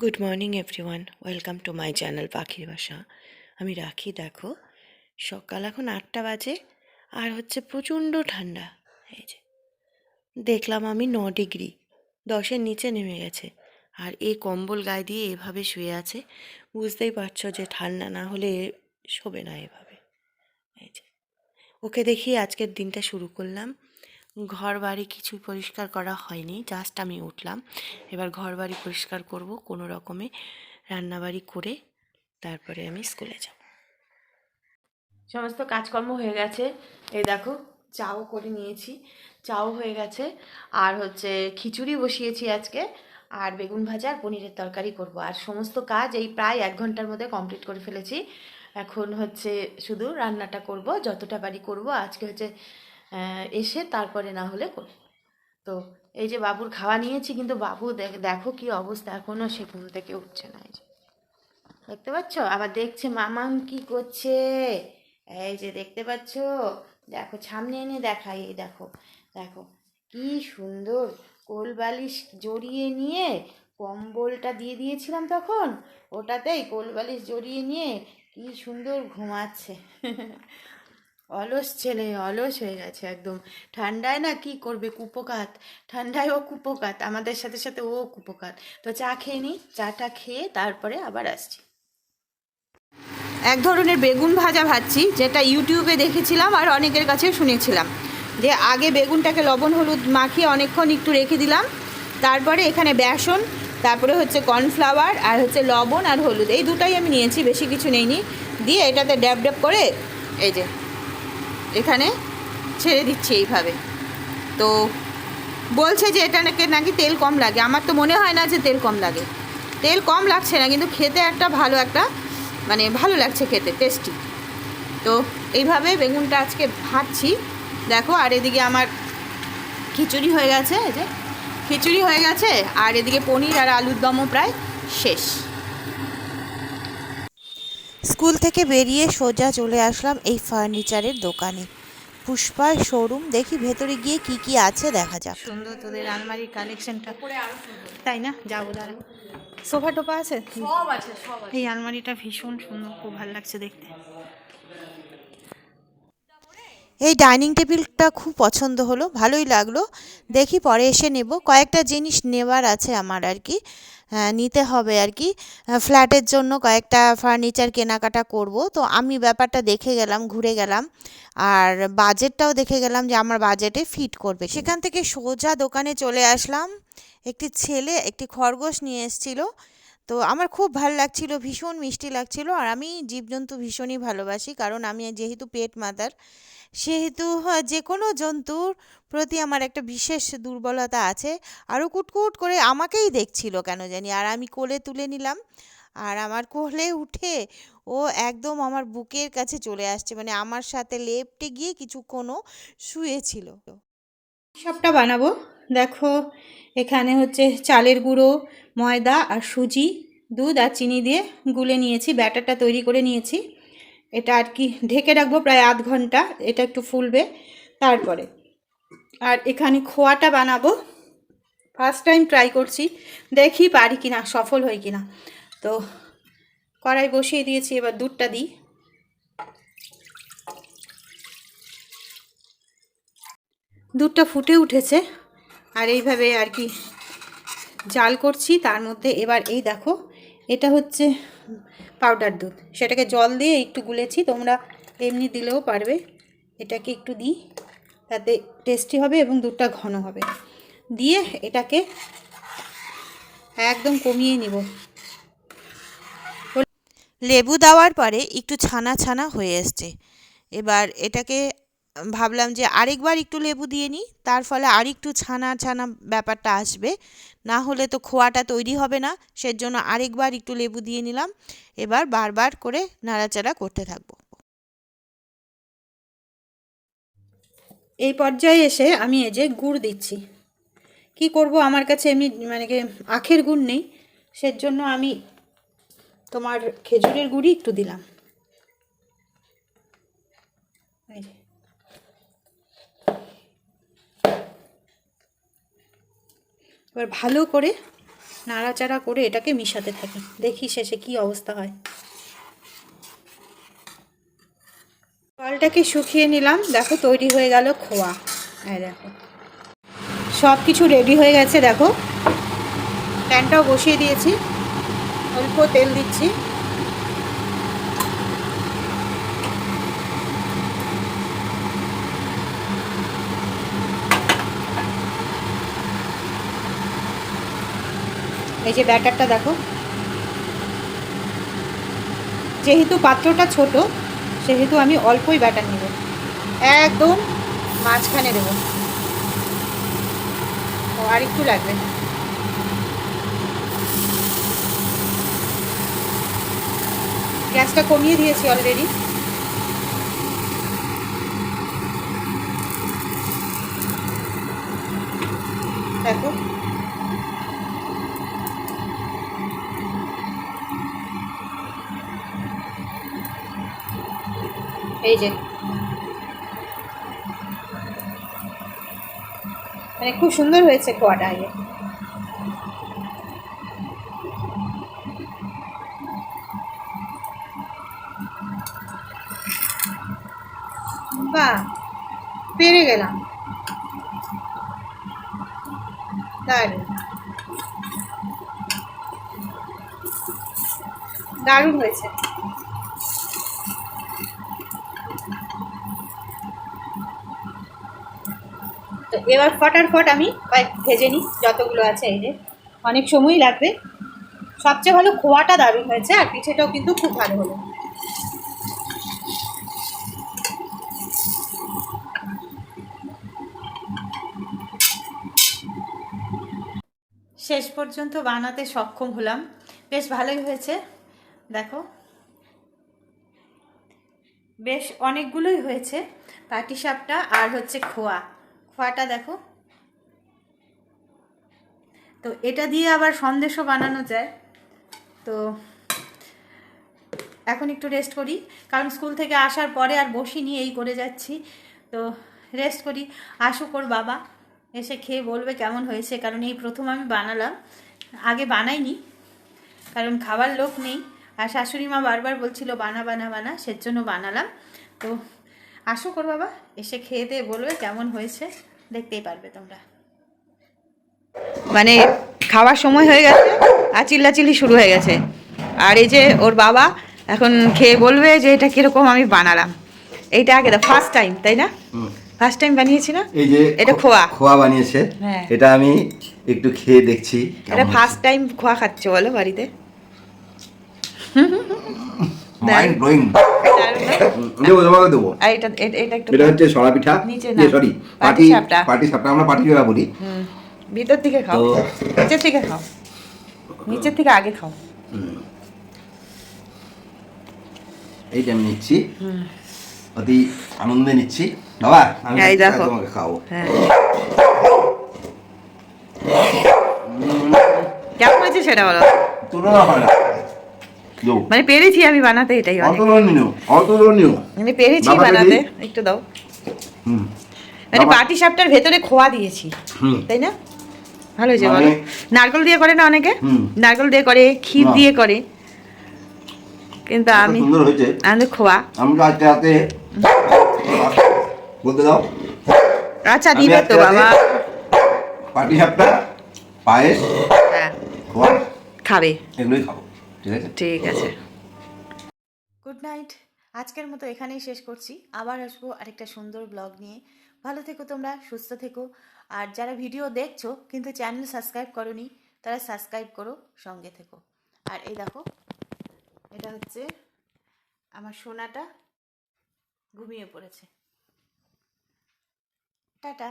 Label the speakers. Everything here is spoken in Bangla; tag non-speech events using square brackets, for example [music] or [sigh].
Speaker 1: Good morning everyone welcome to my channel পাখির বাসা আমি রাখি, দেখো। সকাল এখন আটটা বাজে, আর হচ্ছে প্রচণ্ড ঠান্ডা। এই যে, দেখলাম আমি ন ডিগ্রি, দশের নিচে নেমে গেছে। আর এই কম্বল গায়ে দিয়ে এভাবে শুয়ে আছে, বুঝতেই পারছ যে ঠান্ডা না হলে শোবে না এভাবে। এই যে, ওকে দেখি আজকের দিনটা শুরু করলাম। ঘর বাড়ি কিছু পরিষ্কার করা হয়নি জাস্ট আমি উঠলাম। এবার ঘর বাড়ি পরিষ্কার করব, কোনো রকমে রান্নাবাড়ি করে তারপরে আমি স্কুলে যাব। সমস্ত কাজকর্ম হয়ে গেছে। এই দেখো, চাও করে নিয়েছি। চাও হয়ে গেছে। আর হচ্ছে খিচুড়ি বসিয়েছি আজকে। আর বেগুন ভাজা আর পনিরের তরকারি করব। আর সমস্ত কাজ এই প্রায় এক ঘণ্টার মধ্যে কমপ্লিট করে ফেলেছি। এখন হচ্ছে শুধু রান্নাটা করব, যতটা পারি করব। আজকে হচ্ছে এসে তারপরে না হলে করব তো এই যে বাবুর খাওয়া নিয়েছি, কিন্তু বাবু দেখ- দেখো কি অবস্থা এখনও সে ঘুম থেকে উঠছে না এই যে। দেখতে পাচ্ছ? আবার দেখছে, মামাম কি করছে? এই যে দেখতে পাচ্ছ? দেখো, সামনে এনে দেখাই, এই দেখো দেখো, কি সুন্দর কোল বালিশ জড়িয়ে নিয়ে কম্বলটা দিয়ে দিয়েছিলাম তখন, ওটাতেই কোল বালিশ জড়িয়ে নিয়ে কি সুন্দর ঘুমাচ্ছে। [laughs] অলস ছেলে, অলস হয়ে গেছে একদম। ঠান্ডায় না কি করবে? কুপোকাত। ঠান্ডায় ও কুপোকাত। আমাদের সাথে সাথে ও কুপোকাত। তো চা খেয়ে নিই চাটা খেয়ে তারপরে আবার আসছি। এক ধরনের বেগুন ভাজা ভাজছি, যেটা ইউটিউবে দেখেছিলাম আর অনেকের কাছে শুনেছিলাম। যে আগে বেগুনটাকে লবণ, হলুদ মাখিয়ে অনেকক্ষণ একটু রেখে দিলাম। তারপরে এখানে বেসন, তারপরে হচ্ছে কর্নফ্লাওয়ার আর হচ্ছে লবণ আর হলুদ। এই দুটাই আমি নিয়েছি, বেশি কিছু নেইনি। দিয়ে এটাতে ড্যাব ড্যাব করে, এই যে এখানে ছেড়ে দিচ্ছি এইভাবে। তো বলছে যে এটা নাকি নাকি তেল কম লাগে। আমার তো মনে হয় না যে তেল কম লাগে। তেল কম লাগছে না, কিন্তু খেতে একটা ভালো একটা মানে ভালো লাগছে খেতে টেস্টি তো এইভাবে বেগুনটা আজকে ভাজছি। দেখো, আর এদিকে আমার খিচুড়ি হয়ে গেছে যে। খিচুড়ি হয়ে গেছে, আর এদিকে পনির আর আলুর দমও প্রায় শেষ।
Speaker 2: স্কুল থেকে বেরিয়ে সোজা চলে আসলাম এই ফার্নিচারের দোকানে। পুষ্পার শোরুম দেখি ভেতরে গিয়ে কি কি আছে দেখা যাক।
Speaker 1: সুন্দর তোদের আলমারির কালেকশনটা। তাই না? যাব দাঁড়াবো সোফা টোপা আছে?
Speaker 3: সব আছে সব আছে।
Speaker 1: এই আলমারিটা ভীষণ সুন্দর খুব ভালো লাগছে দেখতে।
Speaker 2: এই ডাইনিং টেবিলটা খুব পছন্দ হলো ভালোই লাগল। দেখি পরে এসে নেব। কয়েকটা জিনিস নেবার আছে আমার আর কি। হ্যাঁ, নিতে হবে আর কি। ফ্ল্যাটের জন্য কয়েকটা ফার্নিচার কেনাকাটা করব। তো আমি ব্যাপারটা দেখে গেলাম ঘুরে গেলাম। আর বাজেটটাও দেখে গেলাম যে আমার বাজেটে ফিট করবে সেখান থেকে সোজা দোকানে চলে আসলাম। একটি ছেলে একটি খরগোশ নিয়ে এসেছিল। তো আমার খুব ভালো লাগছিল, ভীষণ মিষ্টি লাগছিল আর আমি জীবজন্তু ভীষণই ভালোবাসি কারণ আমি যেহেতু পেট মাতার সেহেতু যে কোনো জন্তুর প্রতি আমার একটা বিশেষ দুর্বলতা আছে। আরও কুটকুট করে আমাকেই দেখছিল কেন জানি, আর আমি কোলে তুলে নিলাম আর আমার কোলে উঠে ও একদম আমার বুকের কাছে চলে আসছে মানে আমার সাথে লেপটে গিয়ে কিছুক্ষণও শুয়েছিল।
Speaker 1: সবটা বানাবো? দেখো, এখানে হচ্ছে চালের গুঁড়ো, ময়দা আর সুজি, দুধ আর চিনি দিয়ে গুলে নিয়েছি, ব্যাটারটা তৈরি করে নিয়েছি। এটা আর কি ঢেকে রাখব প্রায় আধ ঘণ্টা, এটা একটু ফুলবে তারপরে। আর এখানে খোয়াটা বানাবো। ফার্স্ট টাইম ট্রাই করছি, দেখি পারি কিনা, সফল হই কিনা। তো কড়াই বসিয়ে দিয়েছি, এবার দুধটা দিই। দুধটা ফুটে উঠেছে। আর এইভাবে আর কি জাল করছি, তার মধ্যে এবার এই দেখো, এটা হচ্ছে পাউডার দুধ। সেটাকে জল দিয়ে একটু গুলেছি, তোমরা এমনি দিলেও পারবে। এটাকে একটু দিই, তাতে টেস্টি হবে এবং দুধটা ঘন হবে। দিয়ে এটাকে একদম কমিয়ে নিব।
Speaker 2: লেবু দেওয়ার পরে একটু ছানা ছানা হয়ে এসছে। এবার এটাকে ভাবলাম যে আরেকবার একটু লেবু দিয়ে নিই, তার ফলে আরেকটু ছানা ছানা ব্যাপারটা আসবে। না হলে তো খোয়াটা তৈরি হবে না, সেজন্য আরেকবার একটু লেবু দিয়ে নিলাম। এবার বারবার করে নাড়াচাড়া করতে থাকব।
Speaker 1: এই পর্যায়ে এসে আমি এই যে গুড় দিচ্ছি। কি করব? আমার কাছে এমনি মানে কি আখের গুড় নেই, সেজন্য আমি তোমার খেজুরের গুড়ই একটু দিলাম। এবার ভালো করে নাড়াচাড়া করে এটাকে মিশাতে থাকি। দেখি শেষে কি অবস্থা হয়। জলটাকে শুকিয়ে নিলাম। দেখো তৈরি হয়ে গেল খোয়া। হ্যাঁ দেখো। সব কিছু রেডি হয়ে গেছে, দেখো। প্যানটাও বসিয়ে দিয়েছি। অল্প তেল দিচ্ছি। এই যে ব্যাটারটা দেখো। যেহেতু পাত্রটা ছোট, সেহেতু আমি অল্পই ব্যাটার নেব। একদম মাঝখানে দেবো। ও, আর একটু লাগবে। গ্যাসটা কমিয়ে দিয়েছি অলরেডি দেখো। এই যে। মানে খুব সুন্দর হয়েছে খোয়াটা আগে বাহ পেরে গেলাম। দারুণ। দারুণ হয়েছে। এবার ফটাফট আমি কয়েক ভেজে নিই, যতগুলো আছে এই যে অনেক সময়ই লাগবে। সবচেয়ে ভালো খোয়াটা দারুণ হয়েছে, আর পিঠেটাও কিন্তু খুব ভালো হলো। শেষ পর্যন্ত বানাতে সক্ষম হলাম। বেশ ভালোই হয়েছে, দেখো। বেশ অনেকগুলোই হয়েছে পাটিসাপটা আর হচ্ছে খোয়া। খোয়াটা দেখো। তো এটা দিয়ে আবার সন্দেশও বানানো যায়। তো এখন একটু রেস্ট করি। কারণ স্কুল থেকে আসার পরে আর বসিনি, এই করে যাচ্ছি। তো রেস্ট করি। আসুক ওর বাবা, এসে খেয়ে বলবে কেমন হয়েছে। কারণ এই প্রথম আমি বানালাম। আগে বানাইনি, কারণ খাবার লোক নেই। আর শাশুড়ি মা বারবার বলছিল, বানা বানা বানা। সেজন্য বানালাম। তো আসো কর বাবা এসে খেয়ে দিয়ে বলবে কেমন হয়েছে দেখতেই পারবে তোমরা।
Speaker 2: মানে খাওয়ার সময় হয়ে গেছে আর চিল্লাচিল্লি শুরু হয়ে গেছে। আর এই যে ওর বাবা এখন খেয়ে বলবে যে এটা কীরকম আমি বানালাম। এইটা আগে ফার্স্ট টাইম তাই না? ফার্স্ট টাইম বানিয়েছি না?
Speaker 3: এই যে
Speaker 2: এটা খোয়া।
Speaker 3: খোয়া বানিয়েছে
Speaker 2: হ্যাঁ।
Speaker 3: এটা আমি একটু খেয়ে দেখছি
Speaker 2: এটা ফার্স্ট টাইম খোয়া খাচ্ছে বলো বাড়িতে।
Speaker 3: মাইন্ড ব্লোয়িং দেবো তোমাকে দেবো।
Speaker 2: এটা এটা- এটা একটু
Speaker 3: এটা হচ্ছে সরা পিঠা
Speaker 2: নিচে না।
Speaker 3: সরি
Speaker 2: পাটি
Speaker 3: পাটি
Speaker 2: সাপটা।
Speaker 3: পাটি সাপটা আমরা পাটি বলি।
Speaker 2: ভিতর থেকে খাও। নিচের থেকে খাও। নিচের থেকে আগে খাও।
Speaker 3: এইটা আমি নিচ্ছি। অতি আনন্দে নিচ্ছি। বাবা আমি তোমাকে খাব
Speaker 2: হ্যাঁ। কেমন হয়েছে সেটা বলো।
Speaker 3: তুলনা হয় না।
Speaker 2: মানে পেরেছি আমি বানাতে এটাই
Speaker 3: অতুলনীয় অতুলনীয়
Speaker 2: মানে পেরেছি বানাতে একটু দাও।
Speaker 3: হুম।
Speaker 2: মানে পাটি সাপটার ভেতরে খোয়া দিয়েছি তাই না? ভালো হয়েছে বলো
Speaker 3: মানে-
Speaker 2: নারকেল দিয়ে করে না অনেকে। নারকেল দিয়ে করে ক্ষীর দিয়ে করে। কিন্তু আমি
Speaker 3: সুন্দর হয়েছে।
Speaker 2: আমি খোয়া।
Speaker 3: আমি তো আজকে রাতে বলতে দাও।
Speaker 2: আচ্ছা দিবে তো বাবা।
Speaker 3: পাটি সাপটা পায়েস
Speaker 2: হ্যাঁ।
Speaker 3: খোয়া।
Speaker 2: খাবে।
Speaker 3: এগুলোই খাব। ঠিক আছে?
Speaker 2: ঠিক আছে। গুড নাইট আজকের মতো এখানেই শেষ করছি। আবার আসব আরেকটা সুন্দর ব্লগ নিয়ে। ভালো থেকো তোমরা সুস্থ থেকো। আর যারা ভিডিও দেখছ কিন্তু চ্যানেল সাবস্ক্রাইব করনি তারা সাবস্ক্রাইব করো সঙ্গে থেকো। আর এই দেখো এটা হচ্ছে আমার সোনাটা ঘুমিয়ে পড়েছে। টাটা।